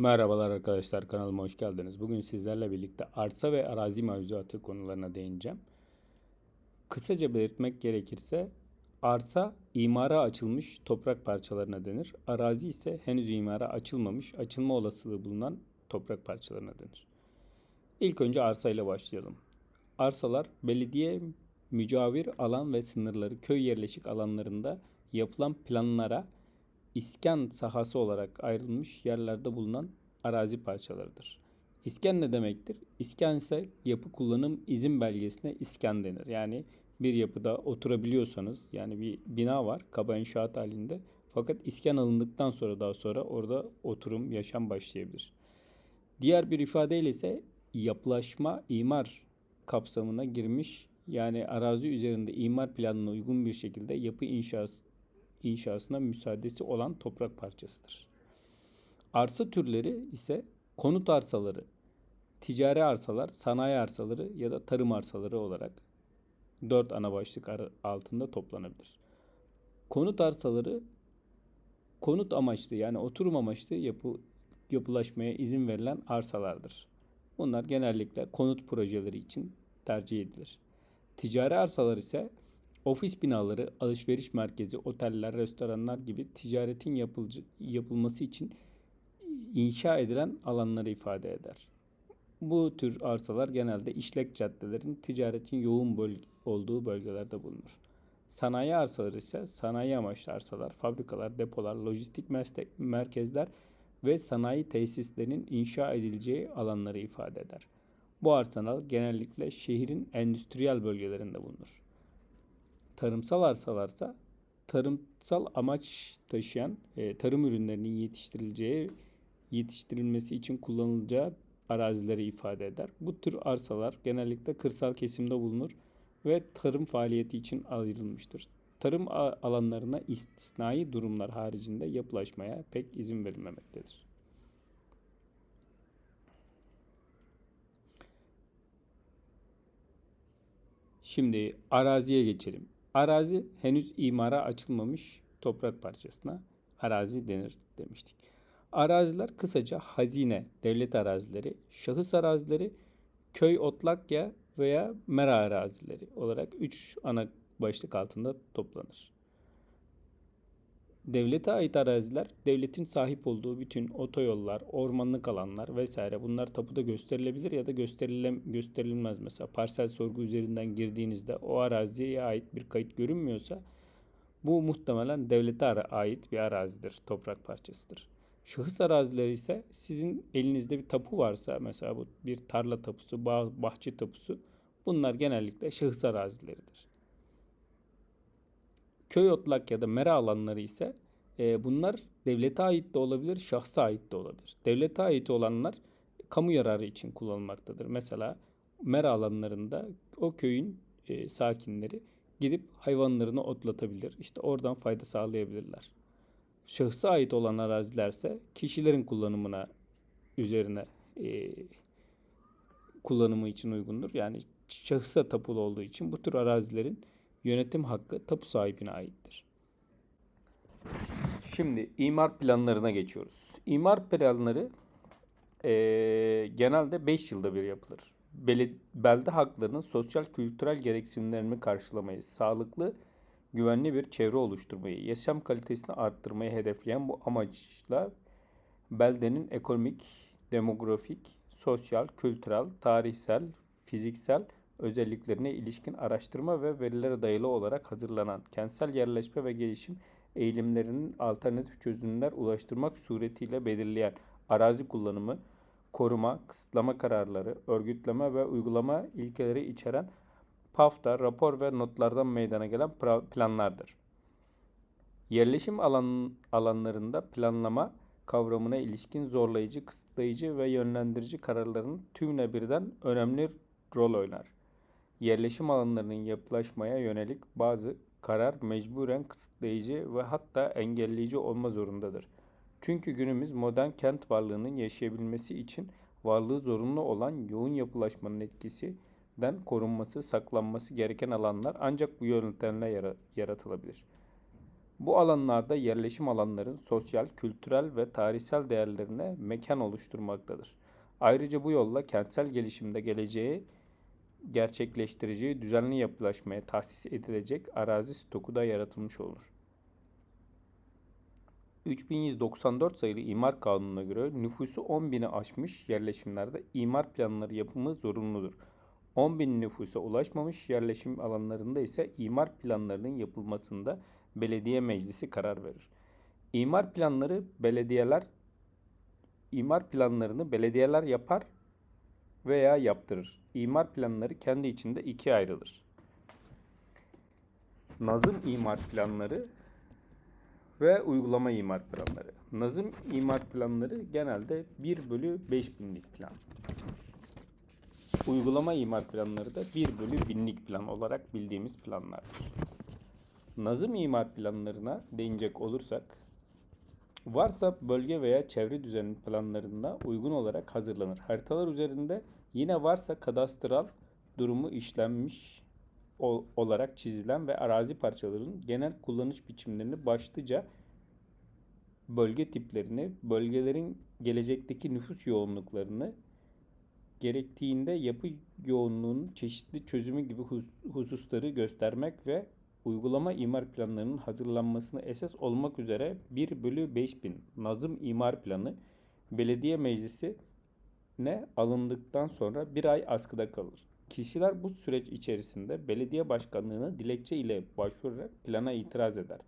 Merhabalar arkadaşlar kanalıma hoş geldiniz. Bugün sizlerle birlikte arsa ve arazi mevzuatı konularına değineceğim. Kısaca belirtmek gerekirse arsa imara açılmış toprak parçalarına denir. Arazi ise henüz imara açılmamış, açılma olasılığı bulunan toprak parçalarına denir. İlk önce arsa ile başlayalım. Arsalar belediye mücavir alan ve sınırları köy yerleşik alanlarında yapılan planlara iskan sahası olarak ayrılmış yerlerde bulunan arazi parçalarıdır. İskan ne demektir? İskan ise yapı kullanım izin belgesine iskan denir. Yani bir yapıda oturabiliyorsanız yani bir bina var kaba inşaat halinde fakat iskan alındıktan sonra daha sonra orada oturum, yaşam başlayabilir. Diğer bir ifadeyle ise yapılaşma, imar kapsamına girmiş yani arazi üzerinde imar planına uygun bir şekilde yapı inşası inşasına müsaadesi olan toprak parçasıdır. Arsa türleri ise konut arsaları, ticari arsalar, sanayi arsaları ya da tarım arsaları olarak dört ana başlık altında toplanabilir. Konut arsaları konut amaçlı yani oturum amaçlı yapı, yapılaşmaya izin verilen arsalardır. Bunlar genellikle konut projeleri için tercih edilir. Ticari arsalar ise Ofis binaları, alışveriş merkezi, oteller, restoranlar gibi ticaretin yapılcı, yapılması için inşa edilen alanları ifade eder. Bu tür arsalar genelde işlek caddelerin ticaretin yoğun böl- olduğu bölgelerde bulunur. Sanayi arsaları ise sanayi amaçlı arsalar, fabrikalar, depolar, lojistik merkezler ve sanayi tesislerinin inşa edileceği alanları ifade eder. Bu arsalar genellikle şehrin endüstriyel bölgelerinde bulunur tarımsal arsalarsa tarımsal amaç taşıyan e, tarım ürünlerinin yetiştirileceği yetiştirilmesi için kullanılacağı arazileri ifade eder. Bu tür arsalar genellikle kırsal kesimde bulunur ve tarım faaliyeti için ayrılmıştır. Tarım alanlarına istisnai durumlar haricinde yapılaşmaya pek izin verilmemektedir. Şimdi araziye geçelim. Arazi henüz imara açılmamış toprak parçasına arazi denir demiştik. Araziler kısaca hazine, devlet arazileri, şahıs arazileri, köy otlakya veya mera arazileri olarak üç ana başlık altında toplanır. Devlete ait araziler, devletin sahip olduğu bütün otoyollar, ormanlık alanlar vesaire bunlar tapuda gösterilebilir ya da gösterilem gösterilmez. Mesela parsel sorgu üzerinden girdiğinizde o araziye ait bir kayıt görünmüyorsa bu muhtemelen devlete ait bir arazidir, toprak parçasıdır. Şahıs arazileri ise sizin elinizde bir tapu varsa mesela bu bir tarla tapusu, bah bahçe tapusu bunlar genellikle şahıs arazileridir. Köy otlak ya da mera alanları ise e, bunlar devlete ait de olabilir, şahsa ait de olabilir. Devlete ait olanlar kamu yararı için kullanılmaktadır. Mesela mera alanlarında o köyün e, sakinleri gidip hayvanlarını otlatabilir. İşte oradan fayda sağlayabilirler. Şahsa ait olan arazilerse kişilerin kullanımına üzerine e, kullanımı için uygundur. Yani şahısa tapulu olduğu için bu tür arazilerin yönetim hakkı tapu sahibine aittir. Şimdi imar planlarına geçiyoruz. İmar planları e, genelde 5 yılda bir yapılır. Bel belde haklarının sosyal kültürel gereksinimlerini karşılamayı, sağlıklı, güvenli bir çevre oluşturmayı, yaşam kalitesini arttırmayı hedefleyen bu amaçla beldenin ekonomik, demografik, sosyal, kültürel, tarihsel, fiziksel özelliklerine ilişkin araştırma ve verilere dayalı olarak hazırlanan kentsel yerleşme ve gelişim eğilimlerinin alternatif çözümler ulaştırmak suretiyle belirleyen arazi kullanımı, koruma, kısıtlama kararları, örgütleme ve uygulama ilkeleri içeren PAF'ta rapor ve notlardan meydana gelen planlardır. Yerleşim alan, alanlarında planlama kavramına ilişkin zorlayıcı, kısıtlayıcı ve yönlendirici kararların tümüne birden önemli rol oynar yerleşim alanlarının yapılaşmaya yönelik bazı karar mecburen kısıtlayıcı ve hatta engelleyici olma zorundadır. Çünkü günümüz modern kent varlığının yaşayabilmesi için varlığı zorunlu olan yoğun yapılaşmanın etkisinden korunması, saklanması gereken alanlar ancak bu yöntemle yaratılabilir. Bu alanlarda yerleşim alanların sosyal, kültürel ve tarihsel değerlerine mekan oluşturmaktadır. Ayrıca bu yolla kentsel gelişimde geleceği gerçekleştireceği düzenli yapılaşmaya tahsis edilecek arazi stoku da yaratılmış olur. 3194 sayılı İmar Kanunu'na göre nüfusu 10.000'i aşmış yerleşimlerde imar planları yapımı zorunludur. 10.000 nüfusa ulaşmamış yerleşim alanlarında ise imar planlarının yapılmasında belediye meclisi karar verir. İmar planları belediyeler imar planlarını belediyeler yapar veya yaptırır. İmar planları kendi içinde ikiye ayrılır. Nazım imar planları ve uygulama imar planları. Nazım imar planları genelde 1 bölü 5000'lik plan. Uygulama imar planları da 1 bölü 1000'lik plan olarak bildiğimiz planlardır. Nazım imar planlarına değinecek olursak, varsa bölge veya çevre düzeni planlarına uygun olarak hazırlanır. Haritalar üzerinde yine varsa kadastral durumu işlenmiş ol- olarak çizilen ve arazi parçalarının genel kullanış biçimlerini başlıca bölge tiplerini, bölgelerin gelecekteki nüfus yoğunluklarını, gerektiğinde yapı yoğunluğunun çeşitli çözümü gibi hus- hususları göstermek ve uygulama imar planlarının hazırlanmasına esas olmak üzere 1 bölü 5000 Nazım İmar Planı belediye meclisi ne alındıktan sonra bir ay askıda kalır. Kişiler bu süreç içerisinde belediye başkanlığına dilekçe ile başvurarak plana itiraz eder.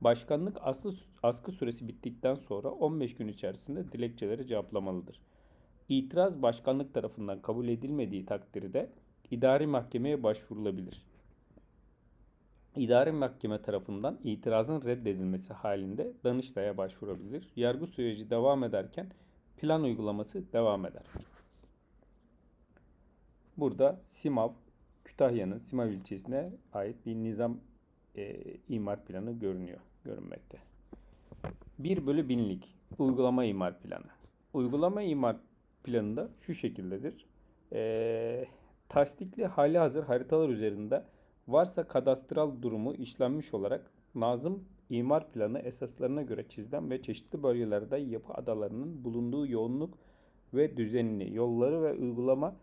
Başkanlık aslı, askı süresi bittikten sonra 15 gün içerisinde dilekçeleri cevaplamalıdır. İtiraz başkanlık tarafından kabul edilmediği takdirde idari mahkemeye başvurulabilir. İdari mahkeme tarafından itirazın reddedilmesi halinde Danıştay'a başvurabilir. Yargı süreci devam ederken plan uygulaması devam eder. Burada Simav, Kütahya'nın Simav ilçesine ait bir nizam e, imar planı görünüyor, görünmekte. 1 bölü 1000'lik uygulama imar planı. Uygulama imar planı da şu şekildedir. E, tasdikli hali hazır haritalar üzerinde varsa kadastral durumu işlenmiş olarak Nazım imar planı esaslarına göre çizilen ve çeşitli bölgelerde yapı adalarının bulunduğu yoğunluk ve düzenini, yolları ve uygulama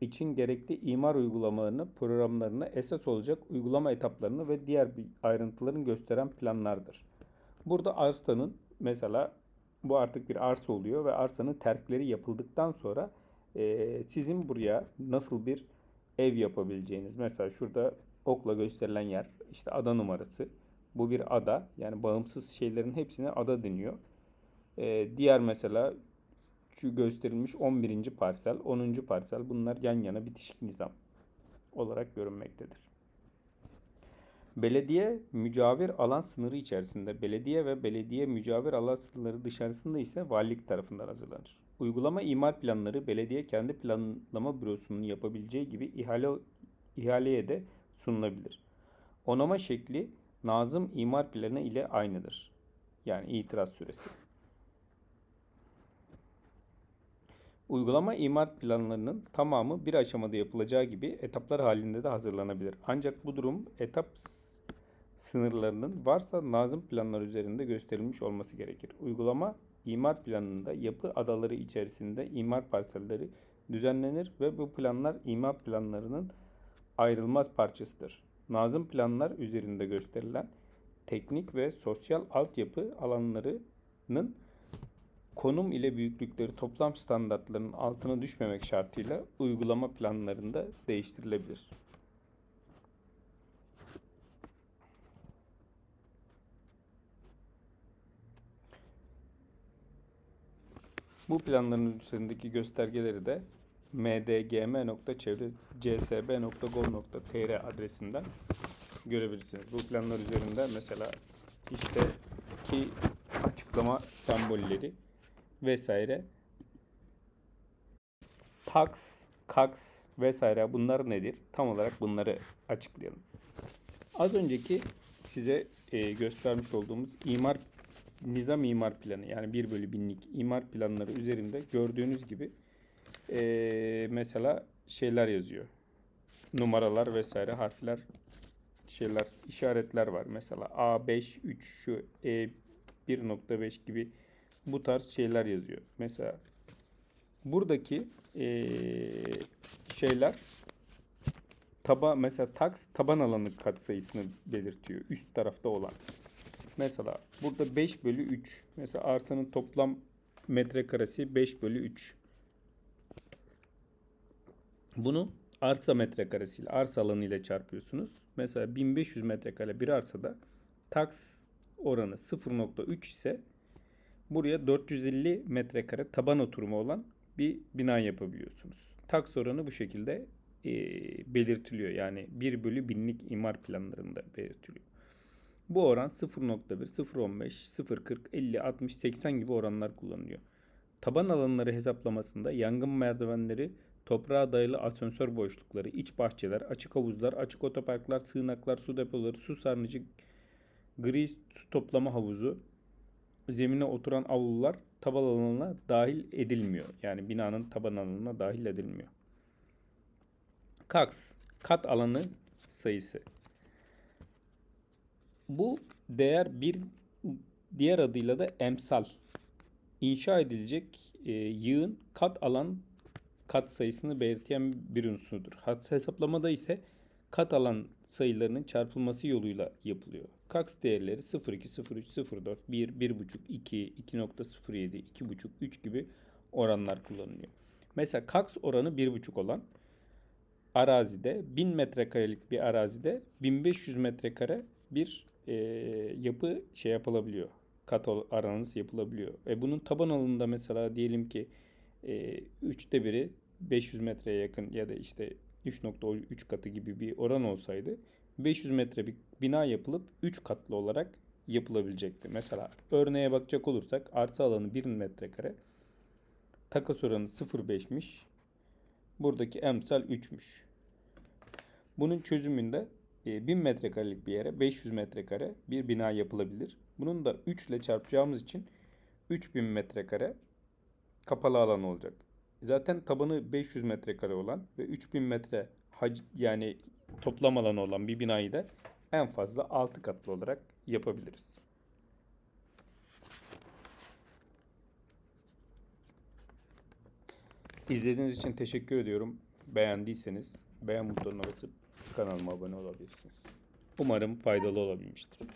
için gerekli imar uygulamalarını, programlarını, esas olacak uygulama etaplarını ve diğer ayrıntılarını gösteren planlardır. Burada arsanın mesela bu artık bir arsa oluyor ve arsanın terkleri yapıldıktan sonra e, sizin buraya nasıl bir ev yapabileceğiniz. Mesela şurada okla gösterilen yer işte ada numarası. Bu bir ada. Yani bağımsız şeylerin hepsine ada deniyor. E, diğer mesela şu gösterilmiş 11. parsel, 10. parsel bunlar yan yana bitişik nizam olarak görünmektedir. Belediye mücavir alan sınırı içerisinde, belediye ve belediye mücavir alan sınırları dışarısında ise valilik tarafından hazırlanır. Uygulama imar planları belediye kendi planlama bürosunun yapabileceği gibi ihale ihaleye de sunulabilir. Onama şekli Nazım imar planı ile aynıdır. Yani itiraz süresi. Uygulama imar planlarının tamamı bir aşamada yapılacağı gibi etaplar halinde de hazırlanabilir. Ancak bu durum etap sınırlarının varsa nazım planlar üzerinde gösterilmiş olması gerekir. Uygulama imar planında yapı adaları içerisinde imar parselleri düzenlenir ve bu planlar imar planlarının ayrılmaz parçasıdır. Nazım planlar üzerinde gösterilen teknik ve sosyal altyapı alanlarının konum ile büyüklükleri toplam standartlarının altına düşmemek şartıyla uygulama planlarında değiştirilebilir. Bu planların üzerindeki göstergeleri de mdgm.çevrecsb.gov.tr adresinden görebilirsiniz. Bu planlar üzerinde mesela işte ki açıklama sembolleri vesaire tax, kax vesaire bunlar nedir? Tam olarak bunları açıklayalım. Az önceki size e, göstermiş olduğumuz imar nizam imar planı yani 1 bölü binlik imar planları üzerinde gördüğünüz gibi e, mesela şeyler yazıyor. Numaralar vesaire harfler şeyler, işaretler var. Mesela A5, 3 şu E 1.5 gibi bu tarz şeyler yazıyor. Mesela buradaki eee, şeyler taba mesela tax taban alanı katsayısını belirtiyor. Üst tarafta olan. Mesela burada 5 bölü 3. Mesela arsanın toplam metrekaresi 5 bölü 3. Bunu arsa metrekaresiyle, arsa alanı ile çarpıyorsunuz. Mesela 1500 metrekare bir arsada tax oranı 0.3 ise buraya 450 metrekare taban oturumu olan bir bina yapabiliyorsunuz. Tax oranı bu şekilde e, belirtiliyor. Yani 1 bölü binlik imar planlarında belirtiliyor. Bu oran 0.1, 0.15, 0.40, 50, 60, 80 gibi oranlar kullanılıyor. Taban alanları hesaplamasında yangın merdivenleri, toprağa dayalı asansör boşlukları, iç bahçeler, açık havuzlar, açık otoparklar, sığınaklar, su depoları, su sarnıcı, gri su toplama havuzu, zemine oturan avlular taban alanına dahil edilmiyor. Yani binanın taban alanına dahil edilmiyor. Kaks, kat alanı sayısı. Bu değer bir diğer adıyla da emsal. İnşa edilecek e, yığın kat alan kat sayısını belirten bir unsurdur. Hesaplamada ise kat alan sayılarının çarpılması yoluyla yapılıyor. Kaks değerleri 0,2, 0,3, 0,4, 1, 1,5, 2, 2,07, 2,5, 3 gibi oranlar kullanılıyor. Mesela kaks oranı 1,5 olan arazide 1000 metrekarelik bir arazide 1500 metrekare bir e, yapı şey yapılabiliyor. Kat aranız yapılabiliyor. E bunun taban alanında mesela diyelim ki e, üçte biri 500 metreye yakın ya da işte 3.3 katı gibi bir oran olsaydı 500 metre bir bina yapılıp 3 katlı olarak yapılabilecekti. Mesela örneğe bakacak olursak arsa alanı 1 metrekare takas oranı 0.5'miş. Buradaki emsal 3'müş. Bunun çözümünde e, 1000 metrekarelik bir yere 500 metrekare bir bina yapılabilir. Bunun da 3 ile çarpacağımız için 3000 metrekare kapalı alan olacak. Zaten tabanı 500 metrekare olan ve 3000 metre hac yani toplam alanı olan bir binayı da en fazla 6 katlı olarak yapabiliriz. İzlediğiniz için teşekkür ediyorum. Beğendiyseniz beğen butonuna basıp kanalıma abone olabilirsiniz. Umarım faydalı olabilmiştir.